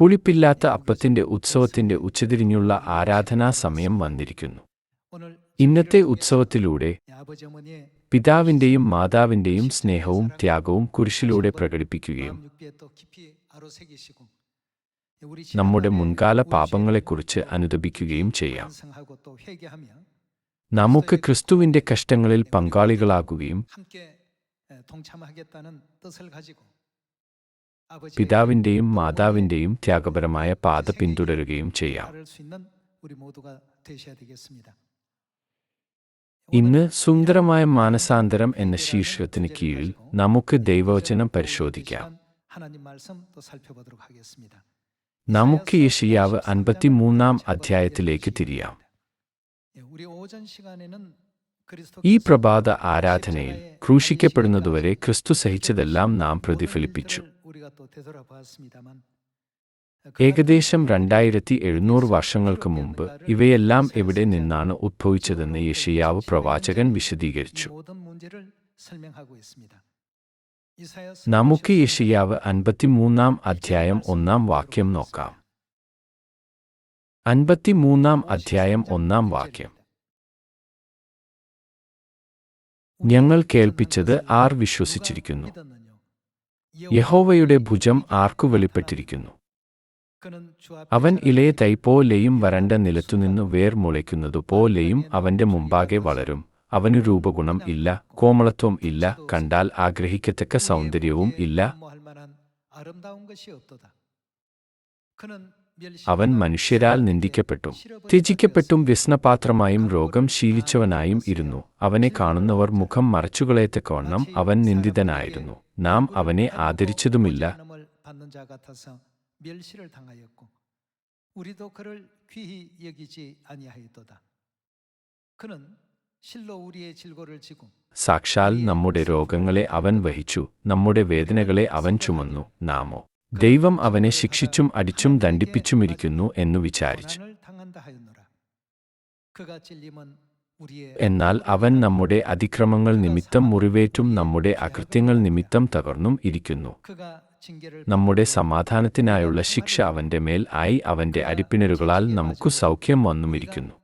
പുളിപ്പില്ലാത്ത അപ്പത്തിന്റെ ഉത്സവത്തിന്റെ ഉച്ചതിരിഞ്ഞുള്ള ആരാധനാ സമയം വന്നിരിക്കുന്നു. ഇന്നത്തെ ഉത്സവത്തിലൂടെ പിതാവിന്റെയും മാതാവിന്റെയും സ്നേഹവും ത്യാഗവും കുരിശിലൂടെ പ്രകടിപ്പിക്കുകയും നമ്മുടെ മുൻകാല പാപങ്ങളെക്കുറിച്ച് അനുദപിക്കുകയും ചെയ്യാം. നമുക്ക് ക്രിസ്തുവിന്റെ കഷ്ടങ്ങളിൽ പങ്കാളികളാകുകയും പിതാവിന്റെയും മാതാവിന്റെയും ത്യാഗപരമായ പാത പിന്തുടരുകയും ചെയ്യാം. ഇന്ന് സുന്ദരമായ മാനസാന്തരം എന്ന ശീർഷകത്തിന് കീഴിൽ നമുക്ക് ദൈവവചനം പരിശോധിക്കാം. നമുക്ക് യഷിയാവ് അൻപത്തിമൂന്നാം അധ്യായത്തിലേക്ക് തിരിയാം. ഈ പ്രഭാത ആരാധനയിൽ ക്രൂശിക്കപ്പെടുന്നതുവരെ ക്രിസ്തു സഹിച്ചതെല്ലാം നാം പ്രതിഫലിപ്പിച്ചു. ഏകദേശം രണ്ടായിരത്തി എഴുന്നൂറ് വർഷങ്ങൾക്ക് മുമ്പ് ഇവയെല്ലാം എവിടെ നിന്നാണ് ഉദ്ഭവിച്ചതെന്ന് യഷിയാവ് പ്രവാചകൻ വിശദീകരിച്ചു. നമുക്ക് യഷിയാവ് അൻപത്തിമൂന്നാം അധ്യായം ഒന്നാം വാക്യം നോക്കാം. അൻപത്തിമൂന്നാം അധ്യായം ഒന്നാം വാക്യം. ഞങ്ങൾ കേൾപ്പിച്ചത് ആർ വിശ്വസിച്ചിരിക്കുന്നു. യഹോവയുടെ ഭുജം ആർക്കു വെളിപ്പെട്ടിരിക്കുന്നു? അവൻ ഇലയെ തൈപ്പോലെയും വരണ്ട നിലത്തുനിന്ന് വേർ മുളയ്ക്കുന്നതുപോലെയും അവന്റെ മുമ്പാകെ വളരും. അവനു രൂപഗുണം ഇല്ല കോമളത്വം ഇല്ല കണ്ടാൽ ആഗ്രഹിക്കത്തക്ക സൗന്ദര്യവും ഇല്ല. അവൻ മനുഷ്യരാൽ നിന്ദിക്കപ്പെട്ടും ത്യജിക്കപ്പെട്ടും വ്യസനപാത്രമായും രോഗം ശീലിച്ചവനായും ഇരുന്നു അവനെ കാണുന്നവർ മുഖം മറച്ചുകളയത്തക്കവണ്ണം അവൻ നിന്ദിതനായിരുന്നു നാം അവനെ ആദരിച്ചതുമില്ല 받는 자 같아서 멸시를 당하였고 우리도 그를 귀히 여기지 아니하였도다. 그는 실로 우리의 질고를 지고 സാക്ഷാൽ നമ്മുടെ രോഗങ്ങളെ അവൻ വഹിച്ചു നമ്മുടെ വേദനകളെ അവൻ ചുമന്നു നാമോ ദൈവം അവനെ ശിക്ഷിച്ചും അടിച്ചും ദണ്ഡിപ്പിച്ചുമിരിക്കുന്നു എന്നു വിചാരിച്ചു. എന്നാൽ അവൻ നമ്മുടെ അതിക്രമങ്ങൾ നിമിത്തം മുറിവേറ്റും നമ്മുടെ അകൃത്യങ്ങൾ നിമിത്തം തകർന്നും ഇരിക്കുന്നു. നമ്മുടെ സമാധാനത്തിനായുള്ള ശിക്ഷ അവന്റെ മേൽ ആയി അവന്റെ അടിപ്പിണരുകളാൽ നമുക്ക് സൗഖ്യം വന്നുമിരിക്കുന്നു.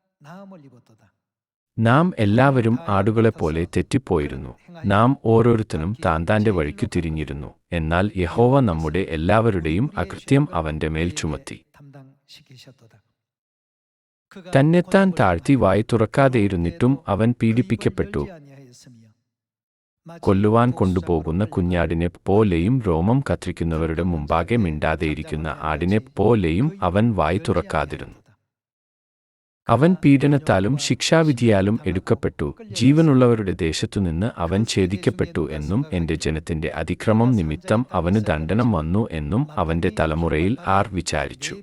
നാം എല്ലാവരും ആടുകളെപ്പോലെ തെറ്റിപ്പോയിരുന്നു. നാം ഓരോരുത്തരും താന്താന്റെ വഴിക്കു തിരിഞ്ഞിരുന്നു. എന്നാൽ യഹോവ നമ്മുടെ എല്ലാവരുടെയും അകൃത്യം അവന്റെ മേൽ ചുമത്തി. തന്നെത്താൻ താഴ്ത്തി വായി തുറക്കാതെയിരുന്നിട്ടും അവൻ പീഡിപ്പിക്കപ്പെട്ടു. കൊല്ലുവാൻ കൊണ്ടുപോകുന്ന കുഞ്ഞാടിനെ പോലെയും രോമം കത്തിരിക്കുന്നവരുടെ മുമ്പാകെ മിണ്ടാതെയിരിക്കുന്ന ആടിനെ പോലെയും അവൻ വായി തുറക്കാതിരുന്നു. അവൻ പീഡനത്താലും ശിക്ഷാവിധിയാലും എടുക്കപ്പെട്ടു. ജീവനുള്ളവരുടെ ദേശത്തുനിന്ന് അവൻ ഛേദിക്കപ്പെട്ടു എന്നും എന്റെ ജനത്തിന്റെ അതിക്രമം നിമിത്തം അവന് ദണ്ഡനം വന്നു എന്നും അവന്റെ തലമുറയിൽ ആർ വിചാരിച്ചു.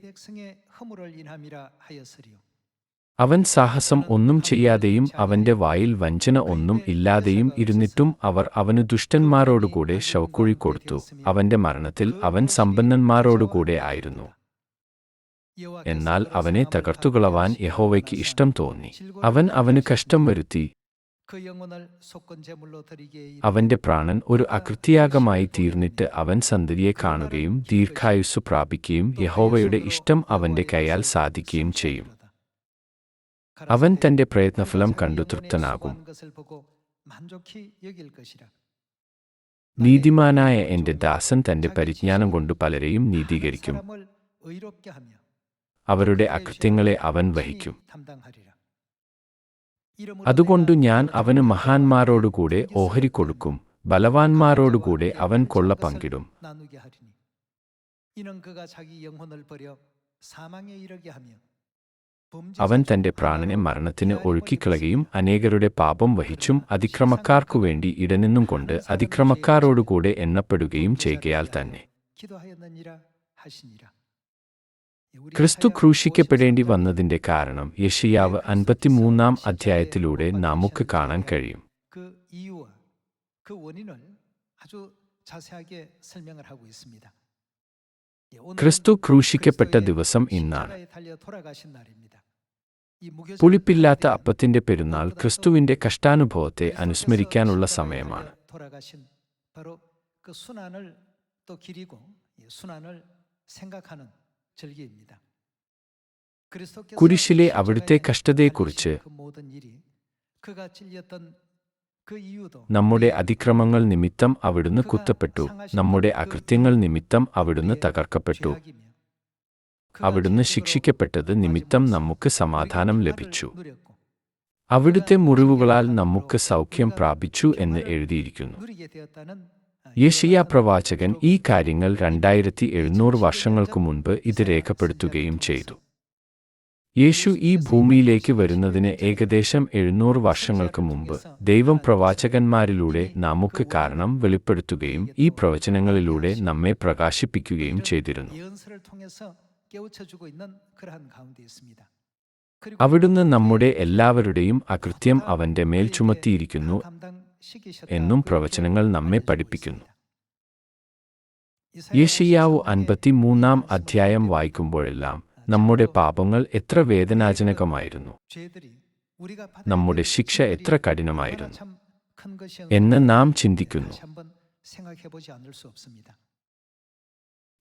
അവൻ സാഹസം ഒന്നും ചെയ്യാതെയും അവന്റെ വായിൽ വഞ്ചന ഒന്നും ഇല്ലാതെയും ഇരുന്നിട്ടും അവർ അവന് ദുഷ്ടന്മാരോടുകൂടെ ശവക്കുഴി കൊടുത്തു. അവന്റെ മരണത്തിൽ അവൻ സമ്പന്നന്മാരോടുകൂടെ ആയിരുന്നു. എന്നാൽ അവനെ തകർത്തുകളവാൻ യഹോവയ്ക്ക് ഇഷ്ടം തോന്നി. അവൻ അവന് കഷ്ടം വരുത്തി. അവന്റെ പ്രാണൻ ഒരു അകൃത്യാഗമായി തീർന്നിട്ട് അവൻ സന്തതിയെ കാണുകയും ദീർഘായുസ് പ്രാപിക്കുകയും യഹോവയുടെ ഇഷ്ടം അവന്റെ കയ്യാൽ സാധിക്കുകയും ചെയ്യും. അവൻ തന്റെ പ്രയത്നഫലം കണ്ടു തൃപ്തനാകും. നീതിമാനായ എന്റെ ദാസൻ തന്റെ പരിജ്ഞാനം കൊണ്ട് പലരെയും നീതീകരിക്കും. അവരുടെ അകൃത്യങ്ങളെ അവൻ വഹിക്കും. അതുകൊണ്ട് ഞാൻ അവന് മഹാന്മാരോടുകൂടെ ഓഹരി കൊടുക്കും. ബലവാന്മാരോടുകൂടെ അവൻ കൊള്ള പങ്കിടും. അവൻ തന്റെ പ്രാണനെ മരണത്തിന് ഒഴുക്കിക്കളയുകയും അനേകരുടെ പാപം വഹിച്ചും അതിക്രമക്കാർക്കു വേണ്ടി ഇടനിന്നും കൊണ്ട് അതിക്രമക്കാരോടുകൂടെ എണ്ണപ്പെടുകയും ചെയ്യുകയാൽ തന്നെ. ക്രിസ്തു ക്രൂശിക്കപ്പെടേണ്ടി വന്നതിന്റെ കാരണം യഷിയാവ് അൻപത്തിമൂന്നാം അധ്യായത്തിലൂടെ നമുക്ക് കാണാൻ കഴിയും 그 이유와 그 원인을 아주 자세하게 설명을 하고 있습니다. 예, 오늘은 ക്രിസ്തു ക്രൂശിക്കപ്പെട്ട 그리스도의 ദിവസം ഇന്നാണ് 십자가에 달려 돌아가신 날입니다. 이 무교절 പുളിപ്പില്ലാത്ത 때 അപ്പത്തിന്റെ പെരുന്നാൾ ക്രിസ്തുവിന്റെ കഷ്ടാനുഭവത്തെ അനുസ്മരിക്കാനുള്ള സമയമാണ് 돌아가신 바로 그 순환을 또 기리고 이 순환을 생각하는 കുരിശിലെ അവിടുത്തെ കഷ്ടതയെക്കുറിച്ച് നമ്മുടെ അതിക്രമങ്ങൾ നിമിത്തം അവിടുന്ന് കുത്തപ്പെട്ടു. നമ്മുടെ അകൃത്യങ്ങൾ നിമിത്തം അവിടുന്ന് തകർക്കപ്പെട്ടു. അവിടുന്ന് ശിക്ഷിക്കപ്പെട്ടത് നിമിത്തം നമുക്ക് സമാധാനം ലഭിച്ചു. അവിടുത്തെ മുറിവുകളാൽ നമുക്ക് സൗഖ്യം പ്രാപിച്ചു എന്ന് എഴുതിയിരിക്കുന്നു. യഷിയ പ്രവാചകൻ ഈ കാര്യങ്ങൾ രണ്ടായിരത്തി എഴുന്നൂറ് വർഷങ്ങൾക്കു മുൻപ് ഇത് രേഖപ്പെടുത്തുകയും ചെയ്തു. യേശു ഈ ഭൂമിയിലേക്ക് വരുന്നതിന് ഏകദേശം എഴുന്നൂറ് വർഷങ്ങൾക്ക് മുമ്പ് ദൈവം പ്രവാചകന്മാരിലൂടെ നമുക്ക് കാരണം വെളിപ്പെടുത്തുകയും ഈ പ്രവചനങ്ങളിലൂടെ നമ്മെ പ്രകാശിപ്പിക്കുകയും ചെയ്തിരുന്നു. അവിടുന്ന് നമ്മുടെ എല്ലാവരുടെയും അകൃത്യം അവന്റെ മേൽ ചുമത്തിയിരിക്കുന്നു. എന്നും പ്രവചനങ്ങൾ നമ്മെ പഠിപ്പിക്കുന്നു. യേശയ്യാവ് അൻപത്തിമൂന്നാം അധ്യായം വായിക്കുമ്പോഴെല്ലാം നമ്മുടെ പാപങ്ങൾ എത്ര വേദനാജനകമായിരുന്നു. നമ്മുടെ ശിക്ഷ എത്ര കഠിനമായിരുന്നു. എന്ന് നാം ചിന്തിക്കുന്നു.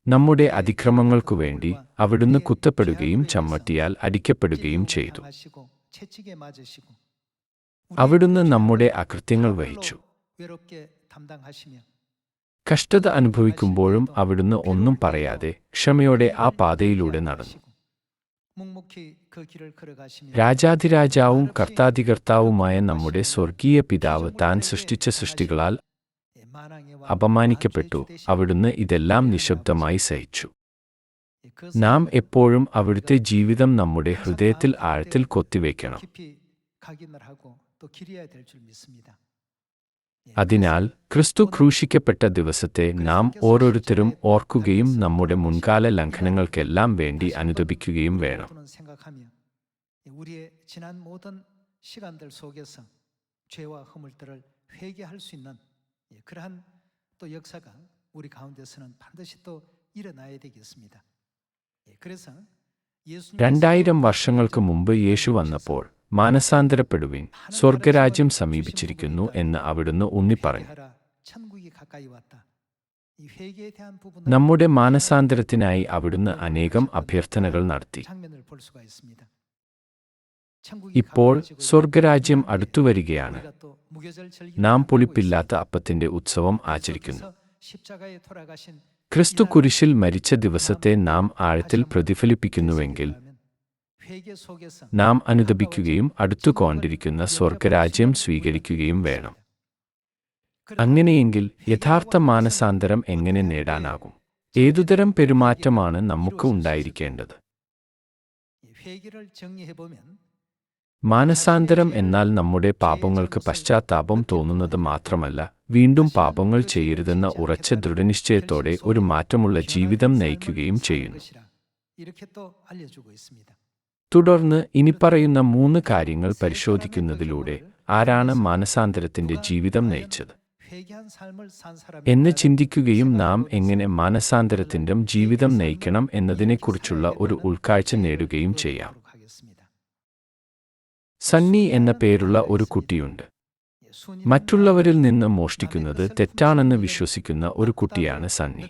നമ്മുടെ അതിക്രമങ്ങൾക്കു വേണ്ടി അവിടുന്ന് കുത്തപ്പെടുകയും ചമ്മട്ടിയാൽ അടിക്കപ്പെടുകയും ചെയ്തു. അവിടുന്ന് നമ്മുടെ അകൃത്യങ്ങൾ വഹിച്ചു. കഷ്ടത അനുഭവിക്കുമ്പോഴും അവിടുന്ന് ഒന്നും പറയാതെ ക്ഷമയോടെ ആ പാതയിലൂടെ നടന്നു. രാജാധിരാജാവും കർത്താധികർത്താവുമായ നമ്മുടെ സ്വർഗീയ പിതാവ് താൻ സൃഷ്ടിച്ച സൃഷ്ടികളാൽ അപമാനിക്കപ്പെട്ടു. അവിടുന്ന് ഇതെല്ലാം നിശബ്ദമായി സഹിച്ചു. നാം എപ്പോഴും അവിടുത്തെ ജീവിതം നമ്മുടെ ഹൃദയത്തിൽ ആഴത്തിൽ കൊത്തിവെക്കണം. അതിനാൽ ക്രിസ്തു ക്രൂശിക്കപ്പെട്ട ദിവസത്തെ നാം ഓരോരുത്തരും ഓർക്കുകയും നമ്മുടെ മുൻകാല ലംഘനങ്ങൾക്കെല്ലാം വേണ്ടി അനുദപിക്കുകയും വേണം. രണ്ടായിരം വർഷങ്ങൾക്ക് മുമ്പ് യേശു വന്നപ്പോൾ മാനസാന്തരപ്പെടുവിൻ. സ്വർഗരാജ്യം സമീപിച്ചിരിക്കുന്നു എന്ന് അവിടുന്ന് ഉണ്ണിപ്പറഞ്ഞു. നമ്മുടെ മാനസാന്തരത്തിനായി അവിടുന്ന് അനേകം അഭ്യർത്ഥനകൾ നടത്തി. ഇപ്പോൾ സ്വർഗരാജ്യം അടുത്തുവരികയാണ്. നാം പൊളിപ്പില്ലാത്ത അപ്പത്തിന്റെ ഉത്സവം ആചരിക്കുന്നു. ക്രിസ്തു കുരിശിൽ മരിച്ച ദിവസത്തെ നാം ആഴത്തിൽ പ്രതിഫലിപ്പിക്കുന്നുവെങ്കിൽ നാം അനുദപിക്കുകയും അടുത്തുകൊണ്ടിരിക്കുന്ന സ്വർഗരാജ്യം സ്വീകരിക്കുകയും വേണം അങ്ങനെയെങ്കിൽ യഥാർത്ഥ മാനസാന്തരം എങ്ങനെ നേടാനാകും ഏതുതരം പെരുമാറ്റമാണ് നമുക്ക് ഉണ്ടായിരിക്കേണ്ടത് മാനസാന്തരം എന്നാൽ നമ്മുടെ പാപങ്ങൾക്ക് പശ്ചാത്താപം തോന്നുന്നത് മാത്രമല്ല വീണ്ടും പാപങ്ങൾ ചെയ്യരുതെന്ന ഉറച്ച ദൃഢനിശ്ചയത്തോടെ ഒരു മാറ്റമുള്ള ജീവിതം നയിക്കുകയും ചെയ്യുന്നു തുടർന്ന് ഇനിപ്പറയുന്ന മൂന്ന് കാര്യങ്ങൾ പരിശോധിക്കുന്നതിലൂടെ ആരാണ് മാനസാന്തരത്തിന്റെ ജീവിതം നയിച്ചത്? എന്ന് ചിന്തിക്കുകയും നാം എങ്ങനെ മാനസാന്തരത്തിന്റെ ജീവിതം നയിക്കണം എന്നതിനെക്കുറിച്ചുള്ള ഒരു ഉൾക്കാഴ്ച നേടുകയും ചെയ്യാം. സണ്ണി എന്ന പേരുള്ള ഒരു കുട്ടിയുണ്ട്. മറ്റുള്ളവരിൽ നിന്ന് മോഷ്ടിക്കുന്നത് തെറ്റാണെന്ന് വിശ്വസിക്കുന്ന ഒരു കുട്ടിയാണ് സണ്ണി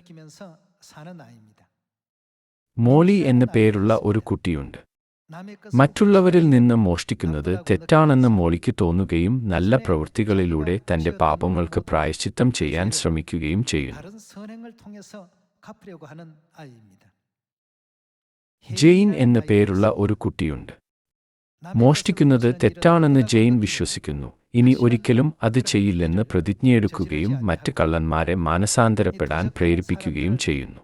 മോളി എന്ന പേരുള്ള ഒരു കുട്ടിയുണ്ട്. മറ്റുള്ളവരിൽ നിന്ന് മോഷ്ടിക്കുന്നത് തെറ്റാണെന്ന് മോളിക്ക് തോന്നുകയും നല്ല പ്രവൃത്തികളിലൂടെ തന്റെ പാപങ്ങൾക്ക് പ്രായശ്ചിത്തം ചെയ്യാൻ ശ്രമിക്കുകയും ചെയ്യുന്നു. ജെയിൻ എന്ന പേരുള്ള ഒരു കുട്ടിയുണ്ട്. മോഷ്ടിക്കുന്നത് തെറ്റാണെന്ന് ജെയിൻ വിശ്വസിക്കുന്നു. ഇനി ഒരിക്കലും അത് ചെയ്യില്ലെന്ന് പ്രതിജ്ഞയെടുക്കുകയും മറ്റ് കള്ളന്മാരെ മാനസാന്തരപ്പെടാൻ പ്രേരിപ്പിക്കുകയും ചെയ്യുന്നു.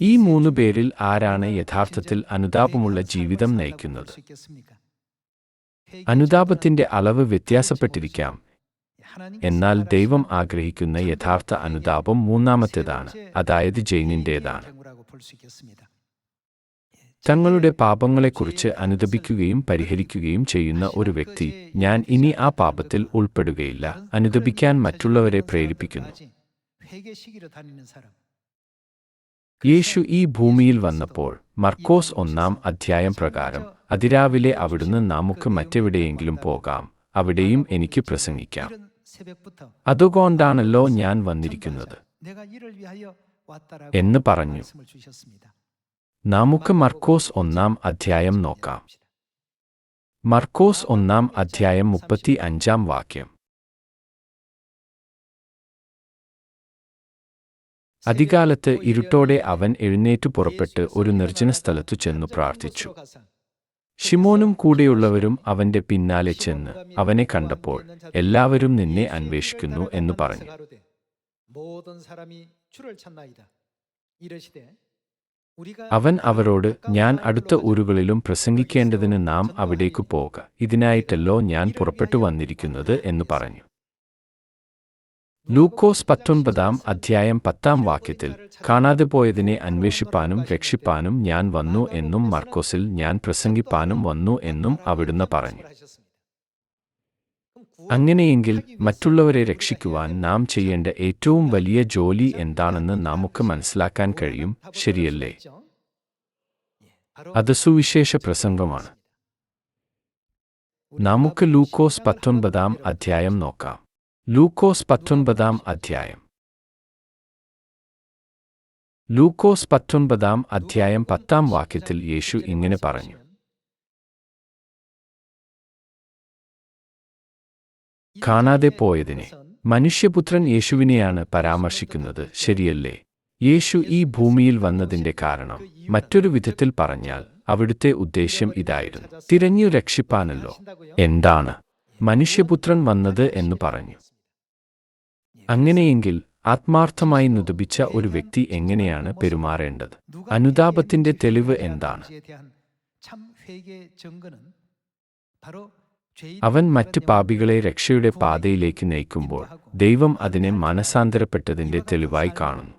ഈ മൂന്ന് പേരിൽ ആരാണ് യഥാർത്ഥത്തിൽ അനുതാപമുള്ള ജീവിതം നയിക്കുന്നത്? അനുതാപത്തിന്റെ അളവ് വ്യത്യാസപ്പെട്ടിരിക്കാം. എന്നാൽ ദൈവം ആഗ്രഹിക്കുന്ന യഥാർത്ഥ അനുതാപം മൂന്നാമത്തേതാണ് അതായത് ജെയിനിന്റേതാണ് തങ്ങളുടെ പാപങ്ങളെക്കുറിച്ച് അനുദപിക്കുകയും പരിഹരിക്കുകയും ചെയ്യുന്ന ഒരു വ്യക്തി ഞാൻ ഇനി ആ പാപത്തിൽ ഉൾപ്പെടുകയില്ല അനുദപിക്കാൻ മറ്റുള്ളവരെ പ്രേരിപ്പിക്കുന്നു. യേശു ഈ ഭൂമിയിൽ വന്നപ്പോൾ മർക്കോസ് ഒന്നാം അധ്യായം പ്രകാരം അതിരാവിലെ അവിടുന്ന് നമുക്ക് മറ്റെവിടെയെങ്കിലും പോകാം അവിടെയും എനിക്ക് പ്രസംഗിക്കാം. അതുകൊണ്ടാണല്ലോ ഞാൻ വന്നിരിക്കുന്നത്. എന്ന് പറഞ്ഞു. നമുക്ക് മർക്കോസ് ഒന്നാം അധ്യായം നോക്കാം. മർക്കോസ് ഒന്നാം അധ്യായം മുപ്പത്തി അഞ്ചാം വാക്യം. അധികാലത്ത് ഇരുട്ടോടെ അവൻ എഴുന്നേറ്റു പുറപ്പെട്ട് ഒരു നിർജന സ്ഥലത്തു ചെന്നു പ്രാർത്ഥിച്ചു. ഷിമോനും കൂടെയുള്ളവരും അവന്റെ പിന്നാലെ ചെന്ന് അവനെ കണ്ടപ്പോൾ എല്ലാവരും നിന്നെ അന്വേഷിക്കുന്നു എന്ന് പറഞ്ഞു. അവൻ അവരോട് ഞാൻ അടുത്ത ഊരുകളിലും പ്രസംഗിക്കേണ്ടതിന് നാം അവിടേക്ക് പോക. ഇതിനായിട്ടല്ലോ ഞാൻ പുറപ്പെട്ടു വന്നിരിക്കുന്നത് എന്ന് പറഞ്ഞു. ലൂക്കോസ് പത്തൊൻപതാം അധ്യായം പത്താം വാക്യത്തിൽ കാണാതെ പോയതിനെ അന്വേഷിപ്പാനും രക്ഷിപ്പാനും ഞാൻ വന്നു എന്നും മർക്കോസിൽ ഞാൻ പ്രസംഗിപ്പാനും വന്നു എന്നും അവിടുന്ന് പറഞ്ഞു. അങ്ങനെയെങ്കിൽ മറ്റുള്ളവരെ രക്ഷിക്കുവാൻ നാം ചെയ്യേണ്ട ഏറ്റവും വലിയ ജോലി എന്താണെന്ന് നമുക്ക് മനസ്സിലാക്കാൻ കഴിയും ശരിയല്ലേ? അത് സുവിശേഷ പ്രസംഗമാണ്. നമുക്ക് ലൂക്കോസ് പത്തൊൻപതാം അധ്യായം നോക്കാം. ലൂക്കോസ് പത്തൊൻപതാം അധ്യായം. ലൂക്കോസ് പത്തൊൻപതാം അധ്യായം പത്താം വാക്യത്തിൽ യേശു ഇങ്ങനെ പറഞ്ഞു. കാണാതെ പോയതിനെ. മനുഷ്യപുത്രൻ യേശുവിനെയാണ് പരാമർശിക്കുന്നത്. ശരിയല്ലേ? യേശു ഈ ഭൂമിയിൽ വന്നതിന്റെ കാരണം. മറ്റൊരു വിധത്തിൽ പറഞ്ഞാൽ അവിടുത്തെ ഉദ്ദേശ്യം ഇതായിരുന്നു. തിരഞ്ഞു രക്ഷിപ്പാനല്ലോ. എന്താണ്? മനുഷ്യപുത്രൻ വന്നത് എന്ന് പറഞ്ഞു. അങ്ങനെയെങ്കിൽ ആത്മാർത്ഥമായി നുതപിച്ച ഒരു വ്യക്തി എങ്ങനെയാണ് പെരുമാറേണ്ടത്? അനുതാപത്തിന്റെ തെളിവ് എന്താണ്? അവൻ മറ്റ് പാപികളെ രക്ഷയുടെ പാതയിലേക്ക് നയിക്കുമ്പോൾ ദൈവം അതിനെ മനസാന്തരപ്പെട്ടതിന്റെ തെളിവായി കാണുന്നു.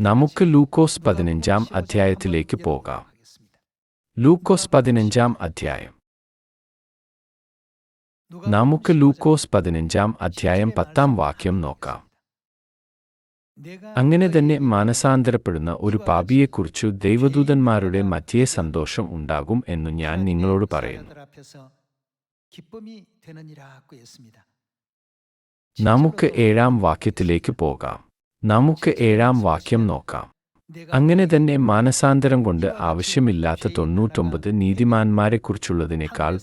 നമുക്ക് ലൂക്കോസ് പതിനഞ്ചാം അധ്യായത്തിലേക്ക് പോകാം. ലൂക്കോസ് പതിനഞ്ചാം അധ്യായം. നമുക്ക് ലൂക്കോസ് പതിനഞ്ചാം അധ്യായം പത്താം വാക്യം നോക്കാം. അങ്ങനെ തന്നെ മാനസാന്തരപ്പെടുന്ന ഒരു പാപിയെക്കുറിച്ചു ദൈവദൂതന്മാരുടെ മധ്യേ സന്തോഷം ഉണ്ടാകും എന്ന് ഞാൻ നിങ്ങളോട് പറയുന്നു. നമുക്ക് ഏഴാം വാക്യത്തിലേക്ക് പോകാം. നമുക്ക് ഏഴാം വാക്യം നോക്കാം. അങ്ങനെ തന്നെ മാനസാന്തരം കൊണ്ട് ആവശ്യമില്ലാത്ത തൊണ്ണൂറ്റൊമ്പത് നീതിമാന്മാരെക്കുറിച്ചുള്ളതിനേക്കാൾ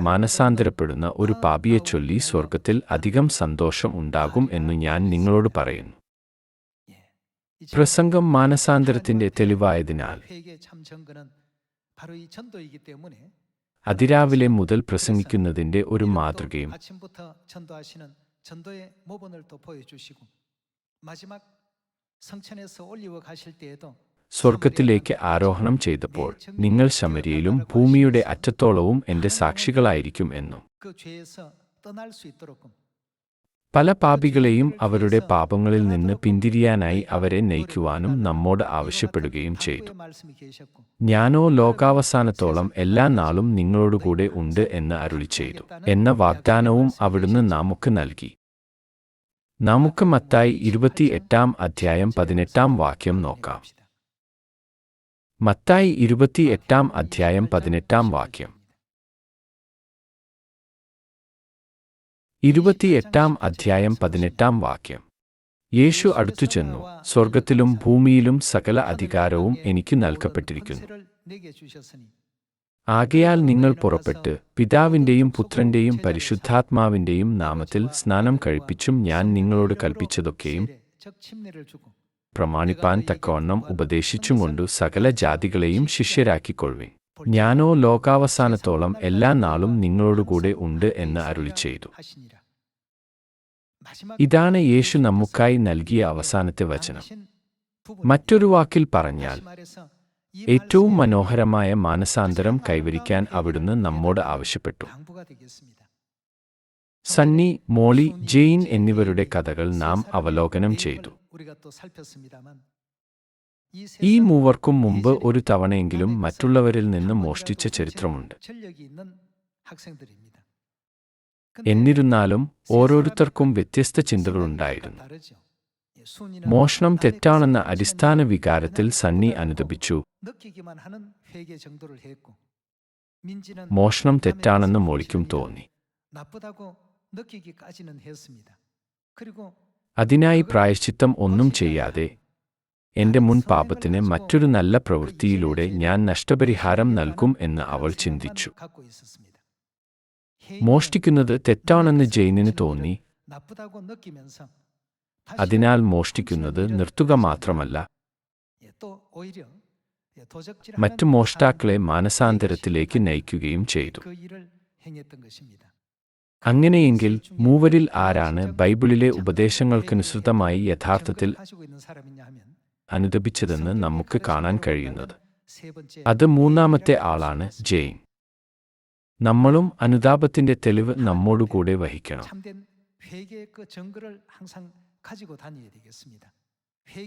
മാനസാന്തരപ്പെടുന്ന ഒരു പാപിയെ ചൊല്ലി സ്വർഗത്തിൽ അധികം സന്തോഷം ഉണ്ടാകും എന്ന് ഞാൻ നിങ്ങളോട് പറയുന്നു പ്രസംഗം മാനസാന്തരത്തിന്റെ തെളിവായതിനാൽ അതിരാവിലെ മുതൽ പ്രസംഗിക്കുന്നതിന്റെ ഒരു മാതൃകയും 아침부터 전도하시는 전도의 모본을 또 보여주시고 마지막 성천에서 올리워 가실 때에도 സ്വർഗത്തിലേക്ക് ആരോഹണം ചെയ്തപ്പോൾ നിങ്ങൾ ശമരിയിലും ഭൂമിയുടെ അറ്റത്തോളവും എന്റെ സാക്ഷികളായിരിക്കും എന്നും. പല പാപികളെയും അവരുടെ പാപങ്ങളിൽ നിന്ന് പിന്തിരിയാനായി അവരെ നയിക്കുവാനും നമ്മോട് ആവശ്യപ്പെടുകയും ചെയ്തു. ഞാനോ ലോകാവസാനത്തോളം എല്ലാ നാളും നിങ്ങളോടുകൂടെ ഉണ്ട് എന്ന് അരുളി ചെയ്തു. എന്ന വാഗ്ദാനവും അവിടുന്ന് നമുക്ക് നൽകി. നമുക്ക് മത്തായി ഇരുപത്തി എട്ടാം അധ്യായം പതിനെട്ടാം വാക്യം നോക്കാം. മത്തായി ഇരുപത്തിയെട്ടാം അധ്യായം പതിനെട്ടാം വാക്യം. ഇരുപത്തിയെട്ടാം അധ്യായം പതിനെട്ടാം വാക്യം. യേശു അടുത്തു ചെന്നു. സ്വർഗത്തിലും ഭൂമിയിലും സകല അധികാരവും എനിക്ക് നൽകപ്പെട്ടിരിക്കുന്നു. ആകയാൽ നിങ്ങൾ പുറപ്പെട്ട് പിതാവിന്റെയും പുത്രന്റെയും പരിശുദ്ധാത്മാവിന്റെയും നാമത്തിൽ സ്നാനം കഴിപ്പിച്ചും ഞാൻ നിങ്ങളോട് കൽപ്പിച്ചതൊക്കെയും പ്രമാണിപ്പാൻ തക്കവണ്ണം ഉപദേശിച്ചുകൊണ്ടു സകല ജാതികളെയും ശിഷ്യരാക്കിക്കൊള്ളുവേ ഞാനോ ലോകാവസാനത്തോളം എല്ലാ നാളും നിങ്ങളോടുകൂടെ ഉണ്ട് എന്ന് അരുളി ചെയ്തു. ഇതാണ് യേശു നമുക്കായി നൽകിയ അവസാനത്തെ വചനം. മറ്റൊരു വാക്കിൽ പറഞ്ഞാൽ ഏറ്റവും മനോഹരമായ മാനസാന്തരം കൈവരിക്കാൻ അവിടുന്ന് നമ്മോട് ആവശ്യപ്പെട്ടു. സണ്ണി മോളി ജെയിൻ എന്നിവരുടെ കഥകൾ നാം അവലോകനം ചെയ്തു. 우리가 또 살폈습니다만 이 ഈ 세상 മൂവർക്കും മുമ്പ് ഒരു തവണയെങ്കിലും മറ്റുള്ളവരിൽ നിന്ന് മോഷ്ടിച്ച ചരിത്രമുണ്ട് 전력이 있는 학생들입니다. എന്നിരുന്നാലും ഓരോരുത്തർക്കും വ്യത്യസ്ത ചിന്തകളുണ്ടായിരുന്നു മോഷണം തെറ്റാണെന്ന അടിസ്ഥാന വികാരത്തിൽ സണ്ണി അനുദപിച്ചു 느끼기만 하는 회개 정도를 했고 민지는 മോഷണം തെറ്റാണെന്ന് മോളിക്കും തോന്നി 나쁘다고 느끼기까지는 했습니다. 그리고 അതിനായി പ്രായശ്ചിത്തം ഒന്നും ചെയ്യാതെ എന്റെ മുൻ പാപത്തിന് മറ്റൊരു നല്ല പ്രവൃത്തിയിലൂടെ ഞാൻ നഷ്ടപരിഹാരം നൽകും എന്ന് അവൾ ചിന്തിച്ചു. മോഷ്ടിക്കുന്നത് തെറ്റാണെന്ന് ജെയിനിന് തോന്നി. അതിനാൽ മോഷ്ടിക്കുന്നത് നിർത്തുക മാത്രമല്ല മറ്റു മോഷ്ടാക്കളെ മാനസാന്തരത്തിലേക്ക് നയിക്കുകയും ചെയ്തു. അങ്ങനെയെങ്കിൽ മൂവരിൽ ആരാണ് ബൈബിളിലെ ഉപദേശങ്ങൾക്കനുസൃതമായി യഥാർത്ഥത്തിൽ അനുദപിച്ചതെന്ന് നമുക്ക് കാണാൻ കഴിയുന്നത്. അത് മൂന്നാമത്തെ ആളാണ് ജെയിം. നമ്മളും അനുതാപത്തിന്റെ തെളിവ് നമ്മോടുകൂടെ വഹിക്കണം.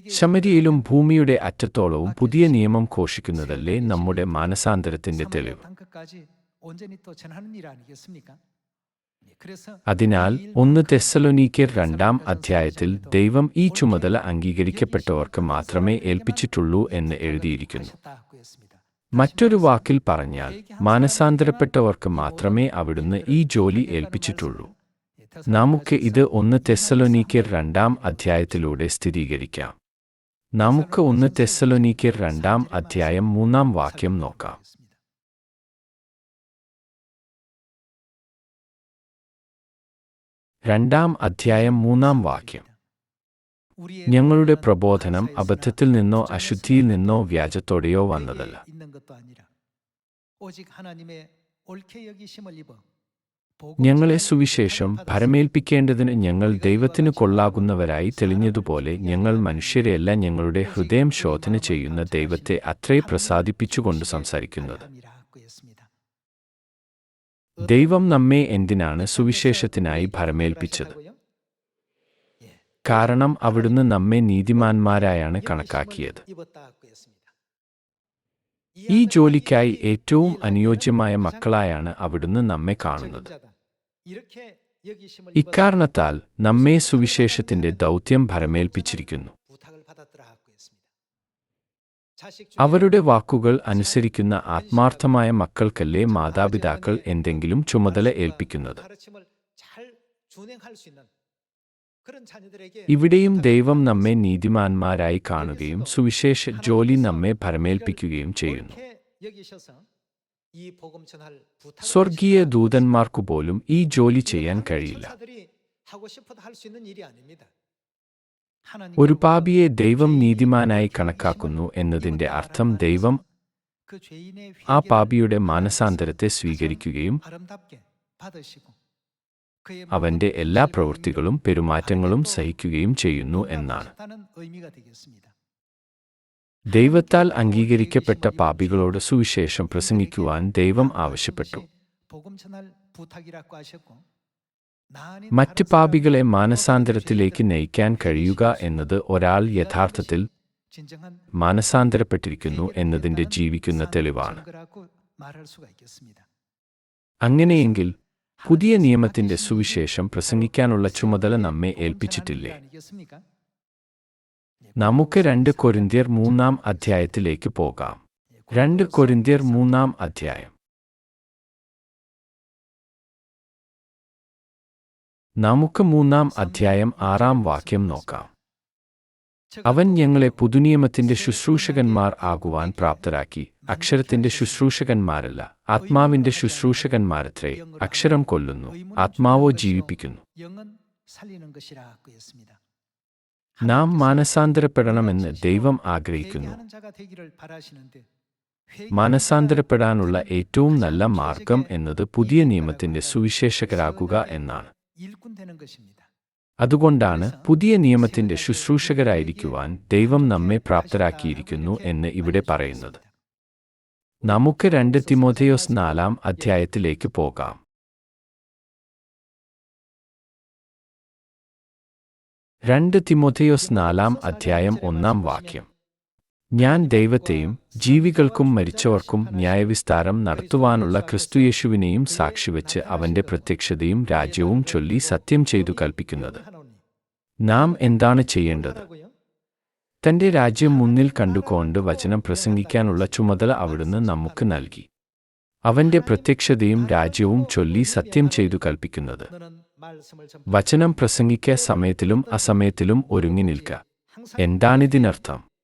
ശമരിയിലും ഭൂമിയുടെ അറ്റത്തോളവും പുതിയ നിയമം ഘോഷിക്കുന്നതല്ലേ നമ്മുടെ മാനസാന്തരത്തിന്റെ തെളിവ്? അതിനാൽ ഒന്ന് തെസ്സലോനിക്കർ രണ്ടാം അധ്യായത്തിൽ ദൈവം ഈ ചുമതല അംഗീകരിക്കപ്പെട്ടവർക്ക് മാത്രമേ ഏൽപ്പിച്ചിട്ടുള്ളൂ എന്ന് എഴുതിയിരിക്കുന്നു. മറ്റൊരു വാക്കിൽ പറഞ്ഞാൽ മാനസാന്തരപ്പെട്ടവർക്ക് മാത്രമേ അവിടുന്ന് ഈ ജോലി ഏൽപ്പിച്ചിട്ടുള്ളൂ. നമുക്ക് ഇത് ഒന്ന് തെസ്സലോനിക്കർ രണ്ടാം അധ്യായത്തിലൂടെ സ്ഥിരീകരിക്കാം. നമുക്ക് ഒന്ന് തെസ്സലോനിക്കർ രണ്ടാം അധ്യായം മൂന്നാം വാക്യം നോക്കാം. രണ്ടാം അധ്യായം മൂന്നാം വാക്യം. ഞങ്ങളുടെ പ്രബോധനം അബദ്ധത്തിൽ നിന്നോ അശുദ്ധിയിൽ നിന്നോ വ്യാജത്തോടെയോ വന്നതല്ല. ഞങ്ങളെ സുവിശേഷം ഭരമേൽപ്പിക്കേണ്ടതിന് ഞങ്ങൾ ദൈവത്തിന് കൊള്ളാകുന്നവരായി തെളിഞ്ഞതുപോലെ ഞങ്ങൾ മനുഷ്യരെയല്ല ഞങ്ങളുടെ ഹൃദയം ശോധന ചെയ്യുന്ന ദൈവത്തെ അത്രേ പ്രസാദിപ്പിച്ചുകൊണ്ട് സംസാരിക്കുന്നത്. ദൈവം നമ്മെ എന്തിനാണ് സുവിശേഷത്തിനായി ഭരമേൽപ്പിച്ചത്? കാരണം അവിടുന്ന് നമ്മെ നീതിമാന്മാരായാണ് കണക്കാക്കിയത്. ഈ ജോലിക്കായി ഏറ്റവും അനുയോജ്യമായ മക്കളായാണ് അവിടുന്ന് നമ്മെ കാണുന്നത്. ഇക്കാരണത്താൽ നമ്മെ സുവിശേഷത്തിന്റെ ദൗത്യം ഭരമേൽപ്പിച്ചിരിക്കുന്നു. അവരുടെ വാക്കുകൾ അനുസരിക്കുന്ന ആത്മാർത്ഥമായ മക്കൾക്കല്ലേ മാതാപിതാക്കൾ എന്തെങ്കിലും ചുമതല ഏൽപ്പിക്കുന്നത്. ഇവിടെയും ദൈവം നമ്മെ നീതിമാന്മാരായി കാണുകയും സുവിശേഷ ജോലി നമ്മെ ഭരമേൽപ്പിക്കുകയും ചെയ്യുന്നു. സ്വർഗീയ ദൂതന്മാർക്കു പോലും ഈ ജോലി ചെയ്യാൻ കഴിയില്ല. ഒരു പാപിയെ ദൈവം നീതിമാനായി കണക്കാക്കുന്നു എന്നതിന്റെ അർത്ഥം ദൈവം ആ പാപിയുടെ മാനസാന്തരത്തെ സ്വീകരിക്കുകയും അവന്റെ എല്ലാ പ്രവൃത്തികളും പെരുമാറ്റങ്ങളും സഹിക്കുകയും ചെയ്യുന്നു എന്നാണ്. ദൈവത്താൽ അംഗീകരിക്കപ്പെട്ട പാപികളോട് സുവിശേഷം പ്രസംഗിക്കുവാൻ ദൈവം ആവശ്യപ്പെട്ടു. മറ്റ് പാപികളെ മാനസാന്തരത്തിലേക്ക് നയിക്കാൻ കഴിയുക എന്നത് ഒരാൾ യഥാർത്ഥത്തിൽ മാനസാന്തരപ്പെട്ടിരിക്കുന്നു എന്നതിന്റെ ജീവിക്കുന്ന തെളിവാണ്. അങ്ങനെയെങ്കിൽ പുതിയ നിയമത്തിന്റെ സുവിശേഷം പ്രസംഗിക്കാനുള്ള ചുമതല നമ്മെ ഏൽപ്പിച്ചിട്ടില്ലേ? നമുക്ക് രണ്ട് കൊരിന്തിയർ മൂന്നാം അധ്യായത്തിലേക്ക് പോകാം. രണ്ട് കൊരിന്തിയർ മൂന്നാം അധ്യായം. നമുക്ക് മൂന്നാം അധ്യായം ആറാം വാക്യം നോക്കാം. അവൻ ഞങ്ങളെ പുതുനിയമത്തിന്റെ ശുശ്രൂഷകന്മാർ ആകുവാൻ പ്രാപ്തരാക്കി. അക്ഷരത്തിന്റെ ശുശ്രൂഷകന്മാരല്ല ആത്മാവിന്റെ ശുശ്രൂഷകന്മാരത്രേ അക്ഷരം കൊല്ലുന്നു ആത്മാവോ ജീവിപ്പിക്കുന്നു. നാം മാനസാന്തരപ്പെടണമെന്ന് ദൈവം ആഗ്രഹിക്കുന്നു. മാനസാന്തരപ്പെടാനുള്ള ഏറ്റവും നല്ല മാർഗം എന്നത് പുതിയ നിയമത്തിന്റെ സുവിശേഷകരാകുക എന്നാണ്. അതുകൊണ്ടാണ് പുതിയ നിയമത്തിന്റെ ശുശ്രൂഷകരായിരിക്കുവാൻ ദൈവം നമ്മെ പ്രാപ്തരാക്കിയിരിക്കുന്നു എന്ന് ഇവിടെ പറയുന്നത്. നമുക്ക് രണ്ട് തിമോഥയോസ് നാലാം അധ്യായത്തിലേക്ക് പോകാം. രണ്ട് തിമോഥയോസ് നാലാം അധ്യായം ഒന്നാം വാക്യം. ഞാൻ ദൈവത്തെയും ജീവികൾക്കും മരിച്ചവർക്കും ന്യായവിസ്താരം നടത്തുവാനുള്ള ക്രിസ്തുയേശുവിനെയും സാക്ഷിവെച്ച് അവന്റെ പ്രത്യക്ഷതയും രാജ്യവും ചൊല്ലി സത്യം ചെയ്തു കൽപ്പിക്കുന്നത്. നാം എന്താണ് ചെയ്യേണ്ടത്? തന്റെ രാജ്യം മുന്നിൽ കണ്ടുകൊണ്ട് വചനം പ്രസംഗിക്കാനുള്ള ചുമതല അവിടുന്ന് നമുക്ക് നൽകി. അവന്റെ പ്രത്യക്ഷതയും രാജ്യവും ചൊല്ലി സത്യം ചെയ്തു കൽപ്പിക്കുന്നത്. വചനം പ്രസംഗിക്ക സമയത്തിലും അസമയത്തിലും ഒരുങ്ങി നിൽക്കുക എന്താണിതിനർത്ഥം?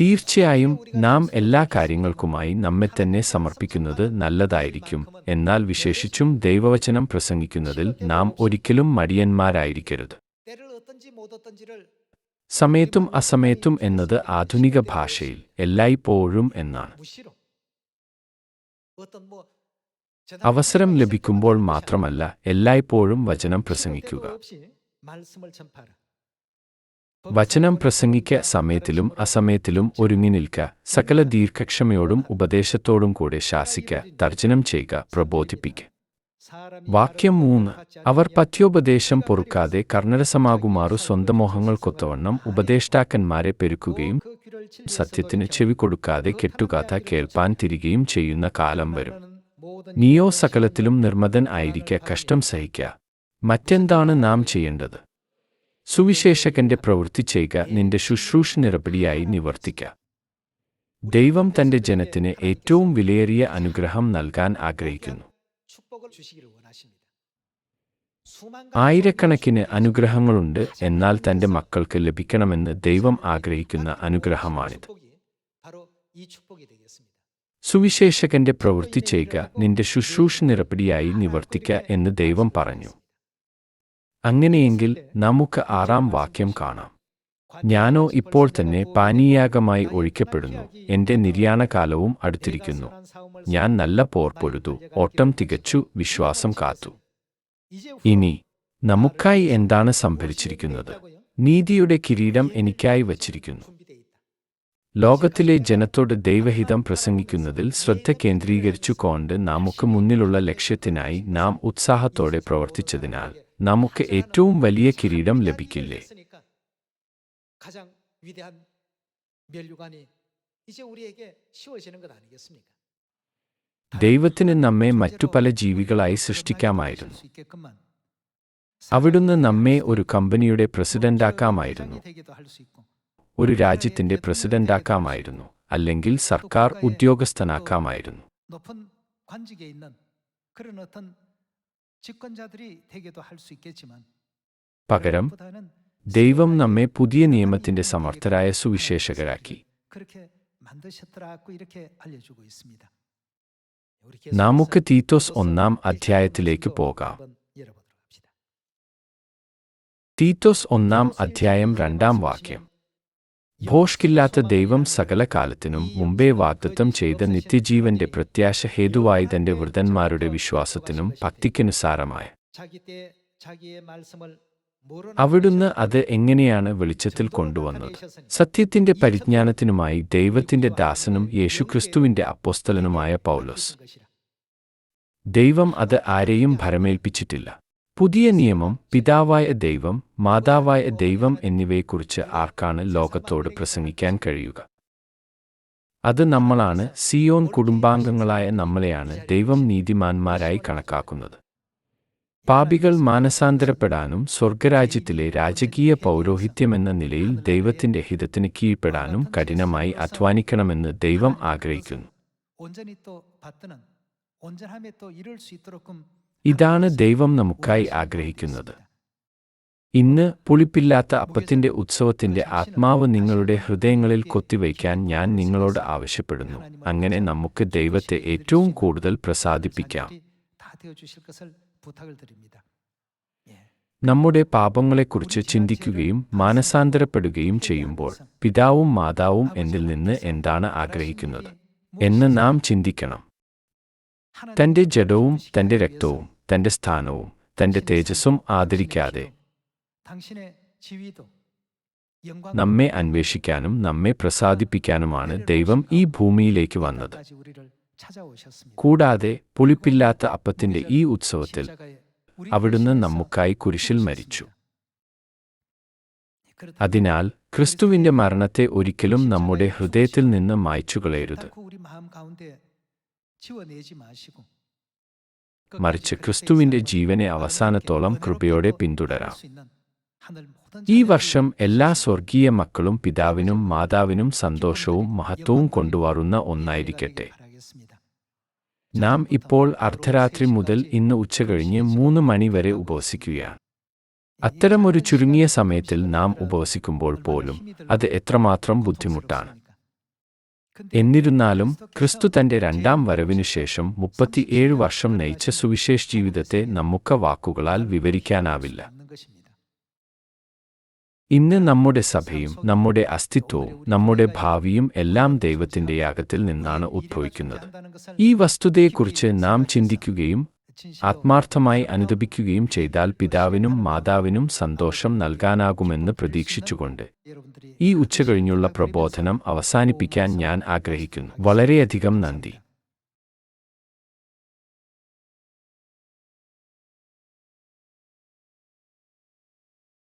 തീർച്ചയായും നാം എല്ലാ കാര്യങ്ങൾക്കുമായി നമ്മെ തന്നെ സമർപ്പിക്കുന്നത് നല്ലതായിരിക്കും. എന്നാൽ വിശേഷിച്ചും ദൈവവചനം പ്രസംഗിക്കുന്നതിൽ നാം ഒരിക്കലും മടിയന്മാരായിരിക്കരുത്. സമയത്തും അസമയത്തും എന്നത് ആധുനിക ഭാഷയിൽ എല്ലായ്പ്പോഴും എന്നാണ്. അവസരം ലഭിക്കുമ്പോൾ മാത്രമല്ല എല്ലായ്പ്പോഴും വചനം പ്രസംഗിക്കുക. വചനം പ്രസംഗിക്ക സമയത്തിലും അസമയത്തിലും ഒരുങ്ങി നിൽക്ക. സകല ദീർഘക്ഷമയോടും ഉപദേശത്തോടും കൂടെ ശാസിക്ക. തർജനം ചെയ്യുക പ്രബോധിപ്പിക്ക. വാക്യം മൂന്ന്. അവർ പഥ്യോപദേശം പൊറുക്കാതെ കർണരസമാകുമാറു സ്വന്തം മോഹങ്ങൾക്കൊത്തവണ്ണം ഉപദേഷ്ടാക്കന്മാരെ പെരുക്കുകയും സത്യത്തിന് ചെവി കൊടുക്കാതെ കെട്ടുകാത്ത കേൾപ്പാൻ തിരികെയും ചെയ്യുന്ന കാലം വരും. നീയോ സകലത്തിലും നിർമ്മതൻ ആയിരിക്ക കഷ്ടം സഹിക്ക. മറ്റെന്താണ് നാം ചെയ്യേണ്ടത്? സുവിശേഷകന്റെ പ്രവൃത്തി ചെയ്യുക നിന്റെ ശുശ്രൂഷ നിറപടിയായി നിവർത്തിക്ക. ദൈവം തന്റെ ജനത്തിന് ഏറ്റവും വിലയേറിയ അനുഗ്രഹം നൽകാൻ ആഗ്രഹിക്കുന്നു. ആയിരക്കണക്കിന് അനുഗ്രഹങ്ങളുണ്ട് എന്നാൽ തന്റെ മക്കൾക്ക് ലഭിക്കണമെന്ന് ദൈവം ആഗ്രഹിക്കുന്ന അനുഗ്രഹമാണിത്. സുവിശേഷകന്റെ പ്രവൃത്തി ചെയ്യുക നിന്റെ ശുശ്രൂഷ നിറപടിയായി നിവർത്തിക്ക എന്ന് ദൈവം പറഞ്ഞു. അങ്ങനെയെങ്കിൽ നമുക്ക് ആറാം വാക്യം കാണാം. ഞാനോ ഇപ്പോൾ തന്നെ പാനീയാഗമായി ഒഴിക്കപ്പെടുന്നു. എന്റെ നിര്യാണകാലവും അടുത്തിരിക്കുന്നു. ഞാൻ നല്ല പോർ ഓട്ടം തികച്ചു. വിശ്വാസം കാത്തു. ഇനി നമുക്കായി എന്താണ് സംഭരിച്ചിരിക്കുന്നത്? നീതിയുടെ കിരീടം എനിക്കായി വച്ചിരിക്കുന്നു. ലോകത്തിലെ ജനത്തോട് ദൈവഹിതം പ്രസംഗിക്കുന്നതിൽ ശ്രദ്ധ കേന്ദ്രീകരിച്ചുകൊണ്ട് നമുക്ക് മുന്നിലുള്ള ലക്ഷ്യത്തിനായി നാം ഉത്സാഹത്തോടെ പ്രവർത്തിച്ചതിനാൽ നമുക്ക് ഏറ്റവും വലിയ കിരീടം ലഭിക്കില്ലേ? ദൈവത്തിന് നമ്മെ മറ്റു പല ജീവികളായി സൃഷ്ടിക്കാമായിരുന്നു. അവിടുന്ന് നമ്മെ ഒരു കമ്പനിയുടെ പ്രസിഡന്റാക്കാമായിരുന്നു ഒരു രാജ്യത്തിന്റെ പ്രസിഡന്റാക്കാമായിരുന്നു അല്ലെങ്കിൽ സർക്കാർ ഉദ്യോഗസ്ഥനാക്കാമായിരുന്നു. പകരം ദൈവം നമ്മെ പുതിയ നിയമത്തിന്റെ സമർത്ഥരായ സുവിശേഷകരാക്കി. നമുക്ക് തീത്തോസ് ഒന്നാം അധ്യായത്തിലേക്ക് പോകാം. തീത്തോസ് ഒന്നാം അധ്യായം രണ്ടാം വാക്യം. ഭോഷ്കില്ലാത്ത ദൈവം സകല കാലത്തിനും മുമ്പേ വാഗ്ദത്തം ചെയ്ത നിത്യജീവന്റെ പ്രത്യാശ ഹേതുവായി തന്റെ വൃതന്മാരുടെ വിശ്വാസത്തിനും ഭക്തിക്കനുസാരമായ. അവിടുന്ന് അത് എങ്ങനെയാണ് വെളിച്ചത്തിൽ കൊണ്ടുവന്നത്? സത്യത്തിന്റെ പരിജ്ഞാനത്തിനുമായി ദൈവത്തിന്റെ ദാസനും യേശുക്രിസ്തുവിന്റെ അപ്പോസ്തലനുമായ പൗലോസ്. ദൈവം അത് ആരെയും ഭരമേൽപ്പിച്ചിട്ടില്ല. പുതിയ നിയമം പിതാവായ ദൈവം മാതാവായ ദൈവം എന്നിവയെക്കുറിച്ച് ആർക്കാണ് ലോകത്തോട് പ്രസംഗിക്കാൻ കഴിയുക? അത് നമ്മളാണ് സിയോൻ കുടുംബാംഗങ്ങളായ നമ്മളെയാണ് ദൈവം നീതിമാന്മാരായി കണക്കാക്കുന്നത്. പാപികൾ മാനസാന്തരപ്പെടാനും സ്വർഗരാജ്യത്തിലെ രാജകീയ പൗരോഹിത്യമെന്ന നിലയിൽ ദൈവത്തിന്റെ ഹിതത്തിന് കീഴ്പ്പെടാനും കഠിനമായി അധ്വാനിക്കണമെന്ന് ദൈവം ആഗ്രഹിക്കുന്നു. ഇതാണ് ദൈവം നമുക്കായി ആഗ്രഹിക്കുന്നത്. ഇന്ന് പുളിപ്പില്ലാത്ത അപ്പത്തിന്റെ ഉത്സവത്തിന്റെ ആത്മാവ് നിങ്ങളുടെ ഹൃദയങ്ങളിൽ കൊത്തിവയ്ക്കാൻ ഞാൻ നിങ്ങളോട് ആവശ്യപ്പെടുന്നു. അങ്ങനെ നമുക്ക് ദൈവത്തെ ഏറ്റവും കൂടുതൽ പ്രസാദിപ്പിക്കാം. നമ്മുടെ പാപങ്ങളെക്കുറിച്ച് ചിന്തിക്കുകയും മാനസാന്തരപ്പെടുകയും ചെയ്യുമ്പോൾ പിതാവും മാതാവും എന്നിൽ നിന്ന് എന്താണ് ആഗ്രഹിക്കുന്നത്? എന്ന് നാം ചിന്തിക്കണം. തന്റെ ജഡവും തന്റെ രക്തവും തന്റെ സ്ഥാനവും തന്റെ തേജസ്സും ആദരിക്കാതെ. നമ്മെ അന്വേഷിക്കാനും നമ്മെ പ്രസാദിപ്പിക്കാനുമാണ് ദൈവം ഈ ഭൂമിയിലേക്ക് വന്നത്. കൂടാതെ പുളിപ്പില്ലാത്ത അപ്പത്തിന്റെ ഈ ഉത്സവത്തിൽ അവിടുന്ന് നമുക്കായി കുരിശിൽ മരിച്ചു. അതിനാൽ ക്രിസ്തുവിന്റെ മരണത്തെ ഒരിക്കലും നമ്മുടെ ഹൃദയത്തിൽ നിന്ന് മായ്ച്ചു കളയരുത് മറിച്ച് ക്രിസ്തുവിന്റെ ജീവനെ അവസാനത്തോളം കൃപയോടെ പിന്തുടരാം. ഈ ഈ വർഷം എല്ലാ സ്വർഗീയ മക്കളും പിതാവിനും മാതാവിനും സന്തോഷവും മഹത്വവും കൊണ്ടുവരുന്ന ഒന്നായിരിക്കട്ടെ. നാം ഇപ്പോൾ അർദ്ധരാത്രി മുതൽ ഇന്ന് ഉച്ചകഴിഞ്ഞ് മൂന്ന് മണി വരെ ഉപവസിക്കുകയാണ്. അത്തരമൊരു ചുരുങ്ങിയ സമയത്തിൽ നാം ഉപവസിക്കുമ്പോൾ പോലും അത് എത്രമാത്രം ബുദ്ധിമുട്ടാണ്. എന്നിരുന്നാലും ക്രിസ്തു തന്റെ രണ്ടാം വരവിനു ശേഷം മുപ്പത്തിയേഴ് വർഷം നയിച്ച സുവിശേഷ ജീവിതത്തെ നമുക്ക് വാക്കുകളാൽ വിവരിക്കാനാവില്ല. ഇന്ന് നമ്മുടെ സഭയും നമ്മുടെ അസ്തിത്വവും നമ്മുടെ ഭാവിയും എല്ലാം ദൈവത്തിന്റെ യാഗത്തിൽ നിന്നാണ് ഉദ്ഭവിക്കുന്നത് ഈ വസ്തുതയെക്കുറിച്ച് നാം ചിന്തിക്കുകയും ആത്മാർത്ഥമായി അനുദപിക്കുകയും ചെയ്താൽ പിതാവിനും മാതാവിനും സന്തോഷം നൽകാനാകുമെന്ന് പ്രതീക്ഷിച്ചുകൊണ്ട് ഈ ഉച്ചകഴിഞ്ഞുള്ള പ്രബോധനം അവസാനിപ്പിക്കാൻ ഞാൻ ആഗ്രഹിക്കുന്നു. വളരെയധികം നന്ദി.